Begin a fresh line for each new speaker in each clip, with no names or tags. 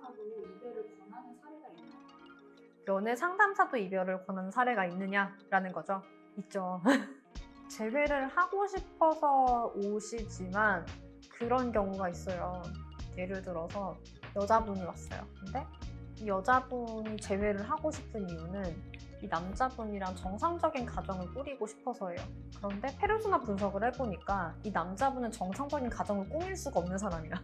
상담사도 이별을 권하는 사례가 있나요?
연애 상담사도 이별을 권하는 사례가 있느냐라는 거죠. 있죠. 재회를 하고 싶어서 오시지만 그런 경우가 있어요. 예를 들어서 여자분이 왔어요. 근데 이 여자분이 재회를 하고 싶은 이유는 이 남자분이랑 정상적인 가정을 꾸리고 싶어서예요. 그런데 페르소나 분석을 해보니까 이 남자분은 정상적인 가정을 꾸밀 수가 없는 사람이야.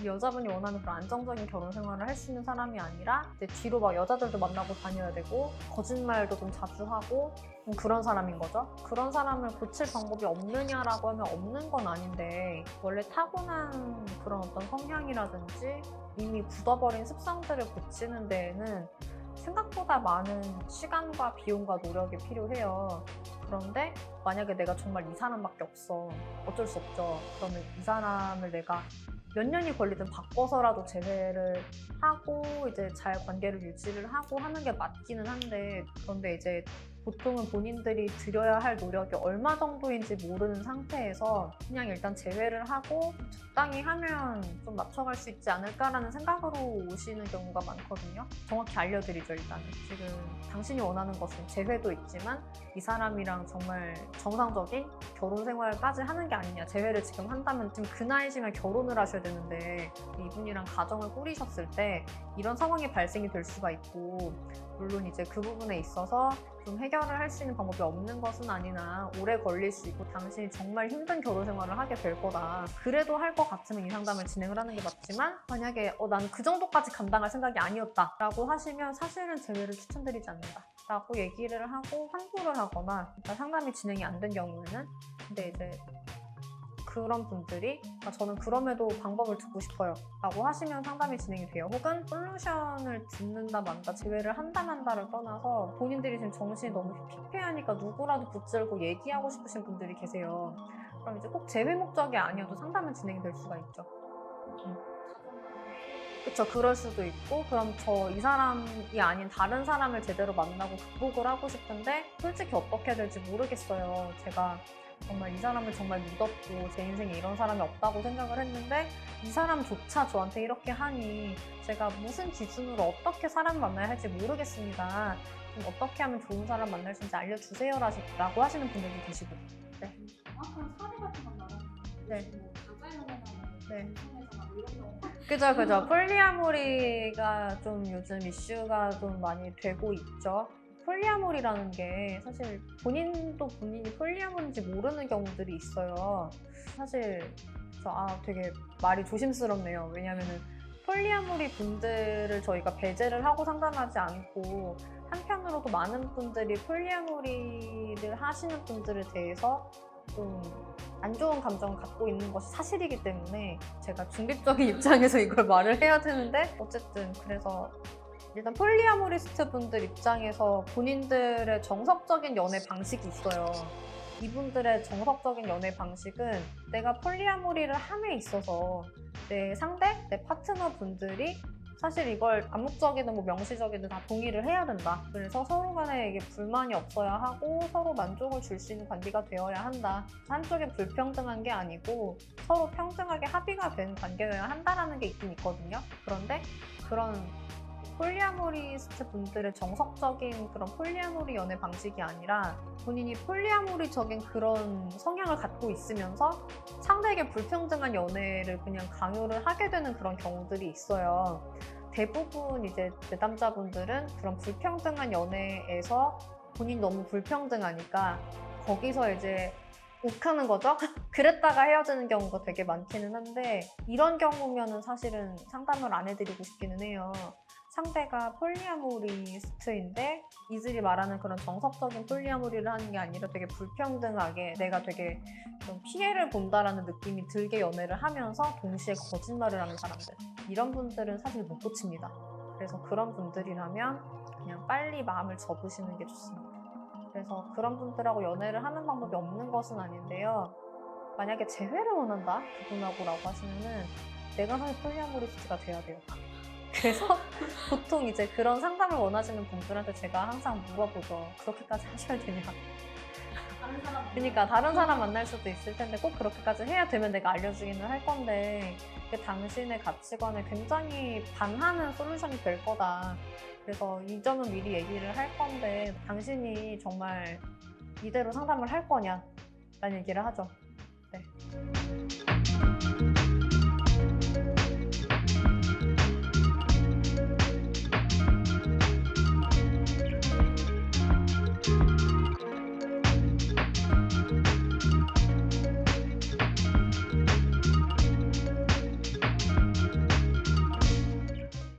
이 여자분이 원하는 그런 안정적인 결혼 생활을 할 수 있는 사람이 아니라 이제 뒤로 막 여자들도 만나고 다녀야 되고 거짓말도 좀 자주 하고 좀 그런 사람인 거죠. 그런 사람을 고칠 방법이 없느냐라고 하면 없는 건 아닌데 원래 타고난 그런 어떤 성향이라든지 이미 굳어버린 습성들을 고치는 데에는 생각보다 많은 시간과 비용과 노력이 필요해요. 그런데 만약에 내가 정말 이 사람밖에 없어. 어쩔 수 없죠. 그러면 이 사람을 내가 몇 년이 걸리든 바꿔서라도 재회를 하고 이제 잘 관계를 유지를 하고 하는 게 맞기는 한데 그런데 이제 보통은 본인들이 들여야 할 노력이 얼마 정도인지 모르는 상태에서 그냥 일단 재회를 하고 적당히 하면 좀 맞춰갈 수 있지 않을까라는 생각으로 오시는 경우가 많거든요. 정확히 알려드리죠, 일단. 지금 당신이 원하는 것은 재회도 있지만 이 사람이랑 정말 정상적인 결혼 생활까지 하는 게 아니냐. 재회를 지금 한다면 지금 그 나이시면 결혼을 하셔야 되는데 이분이랑 가정을 꾸리셨을 때 이런 상황이 발생이 될 수가 있고 물론 이제 그 부분에 있어서 좀 해결을 할 수 있는 방법이 없는 것은 아니나 오래 걸릴 수 있고 당신이 정말 힘든 결혼 생활을 하게 될 거다. 그래도 할 것 같으면 이 상담을 진행을 하는 게 맞지만 만약에 어, 나는 그 정도까지 감당할 생각이 아니었다 라고 하시면 사실은 재회를 추천드리지 않는다 라고 얘기를 하고 환불을 하거나 일단 상담이 진행이 안 된 경우에는 근데 이제 그런 분들이 아, 저는 그럼에도 방법을 듣고 싶어요 라고 하시면 상담이 진행이 돼요. 혹은 솔루션을 듣는다 만다 제외를 한다 만다를 떠나서 본인들이 지금 정신이 너무 피폐하니까 누구라도 붙들고 얘기하고 싶으신 분들이 계세요. 그럼 이제 꼭 재회 목적이 아니어도 상담은 진행이 될 수가 있죠. 그쵸. 그럴 수도 있고 그럼 저 이 사람이 아닌 다른 사람을 제대로 만나고 극복을 하고 싶은데 솔직히 어떻게 해야 될지 모르겠어요. 제가 정말 이 사람을 정말 믿었고 제 인생에 이런 사람이 없다고 생각을 했는데 이 사람조차 저한테 이렇게 하니 제가 무슨 기준으로 어떻게 사람을 만나야 할지 모르겠습니다. 좀 어떻게 하면 좋은 사람 만날 수 있는지 알려주세요라고 하시는 분들도 계시고
정확한 사례 같은 건 나는
네.
뭐 가짜 연애나
네. 그죠 그죠 폴리아모리가 좀 요즘 이슈가 좀 많이 되고 있죠. 폴리아모리라는 게 사실 본인도 본인이 폴리아모리인지 모르는 경우들이 있어요. 사실 저아 되게 말이 조심스럽네요. 왜냐면은 폴리아모리 분들을 저희가 배제를 하고 상담하지 않고 한편으로도 많은 분들이 폴리아모리를 하시는 분들에 대해서 좀 안 좋은 감정을 갖고 있는 것이 사실이기 때문에 제가 중립적인 입장에서 이걸 말을 해야 되는데 어쨌든 그래서 일단 폴리아모리스트 분들 입장에서 본인들의 정석적인 연애 방식이 있어요. 이분들의 정석적인 연애 방식은 내가 폴리아모리를 함에 있어서 내 상대, 내 파트너 분들이 사실 이걸 암묵적이든 뭐 명시적이든 다 동의를 해야 된다. 그래서 서로 간에 이게 불만이 없어야 하고 서로 만족을 줄 수 있는 관계가 되어야 한다. 한쪽이 불평등한 게 아니고 서로 평등하게 합의가 된 관계여야 한다라는 게 있긴 있거든요. 그런데 그런 폴리아모리스트 분들의 정석적인 그런 폴리아모리 연애 방식이 아니라 본인이 폴리아모리적인 그런 성향을 갖고 있으면서 상대에게 불평등한 연애를 그냥 강요를 하게 되는 그런 경우들이 있어요. 대부분 이제 내담자분들은 그런 불평등한 연애에서 본인 너무 불평등하니까 거기서 이제 욱하는 거죠. 그랬다가 헤어지는 경우가 되게 많기는 한데 이런 경우면은 사실은 상담을 안 해드리고 싶기는 해요. 상대가 폴리아모리스트인데 이들이 말하는 그런 정석적인 폴리아모리를 하는 게 아니라 되게 불평등하게 내가 되게 좀 피해를 본다라는 느낌이 들게 연애를 하면서 동시에 거짓말을 하는 사람들 이런 분들은 사실 못 고칩니다. 그래서 그런 분들이라면 그냥 빨리 마음을 접으시는 게 좋습니다. 그래서 그런 분들하고 연애를 하는 방법이 없는 것은 아닌데요. 만약에 재회를 원한다 그분하고라고 하시면은 내가 사실 폴리아모리스트가 돼야 돼요. 그래서 보통 이제 그런 상담을 원하시는 분들한테 제가 항상 물어보죠. 그렇게까지 하셔야 되냐.
다른 사람
그러니까 다른 사람 만날 수도 있을 텐데 꼭 그렇게까지 해야 되면 내가 알려주기는 할 건데 그 당신의 가치관에 굉장히 반하는 솔루션이 될 거다. 그래서 이 점은 미리 얘기를 할 건데 당신이 정말 이대로 상담을 할 거냐? 라는 얘기를 하죠. 네.